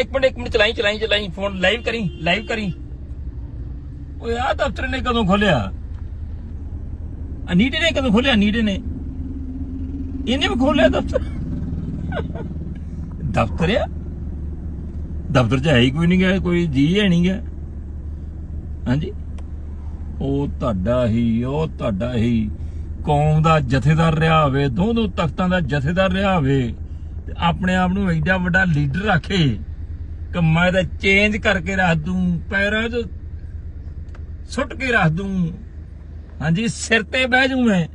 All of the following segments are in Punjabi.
ਇੱਕ ਮਿੰਟ ਇੱਕ ਮਿੰਟ ਚਲਾਈ ਚਲਾਈ ਚਲਾਈ ਫੋਨ ਲਾਈਵ ਕਰੀ ਲਾਈਵ ਕਰੀ। ਓਏ ਆ ਦਫ਼ਤਰ ਨੇ ਕਦੋਂ ਖੋਲਿਆ ਅਨੀਟੇ ਨੇ ਕਦੋਂ ਖੋਲਿਆ ਅਨੀਟੇ ਨੇ ਇਹਨੇ ਵੀ ਖੋਲਿਆ ਦਫ਼ਤਰ। ਦਫ਼ਤਰ ਆ? ਦਫ਼ਤਰ ਚ ਹੈ ਹੀ ਕੋਈ ਨਹੀਂ ਗਿਆ ਕੋਈ ਜੀ ਹੈ ਨਹੀਂ ਗਿਆ ਹਾਂਜੀ? ਉਹ ਤੁਹਾਡਾ ਹੀ, ਉਹ ਤੁਹਾਡਾ ਹੀ। ਕੌਮ ਦਾ ਜਥੇਦਾਰ ਰਿਹਾ ਹੋਵੇ ਦੋ ਦੋ ਤਖਤਾਂ ਦਾ ਜਥੇਦਾਰ ਰਿਹਾ ਹੋਵੇ, ਤੇ ਆਪਣੇ ਆਪ ਨੂੰ ਐਡਾ ਵੱਡਾ ਲੀਡਰ ਰੱਖੇ ਕਿ ਮੈਂ ਤਾਂ ਚੇਂਜ ਕਰਕੇ ਰੱਖ ਦੂੰ ਪੈਰਾਂ 'ਚ ਸੁੱਟ ਕੇ ਰੱਖ ਦੂੰ। ਹਾਂਜੀ ਸਿਰ ਤੇ ਬਹਿ ਜੂ ਮੈਂ।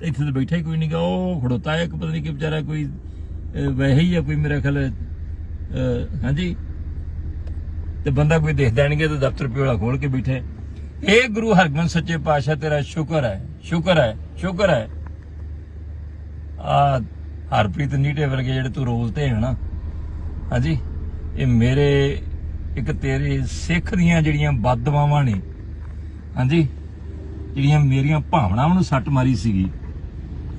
ਤੇ ਇੱਥੇ ਤਾਂ ਬੈਠਾ ਹੀ ਕੋਈ ਨਹੀਂਗਾ ਉਹ ਖੜੋਤਾ ਇੱਕ ਪਤਾ ਨਹੀਂ ਕਿ ਵਿਚਾਰਾ ਕੋਈ ਅਹ, ਵੈਸੇ ਆ ਕੋਈ ਮੇਰਾ ਖਿਆਲ ਹਾਂਜੀ। ਤੇ ਬੰਦਾ ਕੋਈ ਦੇਖ ਦੇਣਗੇ ਕਿ ਤੇ ਦਫ਼ਤਰ ਪਿਓਲਾ ਖੋਲ ਕੇ ਬੈਠੇ। ਇਹ ਗੁਰੂ ਹਰਗੋਬਿੰਦ ਸੱਚੇ ਪਾਤਸ਼ਾਹ ਤੇਰਾ ਸ਼ੁਕਰ ਹੈ ਸ਼ੁਕਰ ਹੈ ਸ਼ੁਕਰ ਹੈ। ਆ ਹਰਪ੍ਰੀਤ ਨੀਟੇ ਵਰਗੇ ਜਿਹੜੇ ਤੂੰ ਰੋਜ਼ ਤੇ ਹੈ ਨਾ ਹਾਂਜੀ। ਇਹ ਮੇਰੇ ਇੱਕ ਤੇਰੇ ਸਿੱਖ ਦੀਆਂ ਜਿਹੜੀਆਂ ਬਦਦੁਆਵਾਂ ਨੇ, ਹਾਂਜੀ, ਜਿਹੜੀਆਂ ਮੇਰੀਆਂ ਭਾਵਨਾਵਾਂ ਨੂੰ ਸੱਟ ਮਾਰੀ ਸੀਗੀ।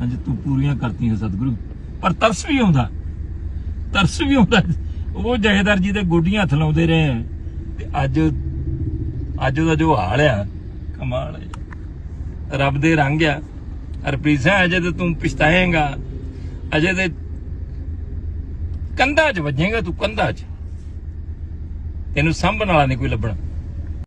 ਹਾਂਜੀ, ਤੂੰ ਪੂਰੀਆਂ ਕਰਤੀਆਂ ਸਤਿਗੁਰੂ, ਪਰ ਤਰਸ ਵੀ ਆਉਂਦਾ। ਤਰਸ ਵੀ ਆਉਂਦਾ। ਉਹ ਜਹੇਦਾਰ ਜੀ ਦੇ ਗੋਡੀਆਂ ਹੱਥ ਲਾਉਂਦੇ ਰਹੇ ਆ। ਤੇ ਅੱਜ ਅੱਜ ਉਹਦਾ ਜੋ ਹਾਲ ਆ, ਕਮਾਲ ਹੈ ਰੱਬ ਦੇ ਰੰਗ ਆ। ਹਰਪ੍ਰੀਤ ਸਿੰਘ, ਅਜੇ ਤੇ ਤੂੰ ਪਛਤਾਏਗਾ। ਅਜੇ ਤੇ ਕੰਧਾ 'ਚ ਵੱਜੇਗਾ ਤੂੰ, ਕੰਧਾ 'ਚ। ਇਹਨੂੰ ਸਾਂਭਣ ਵਾਲਾ ਨਹੀਂ ਕੋਈ ਲੱਭਣਾ।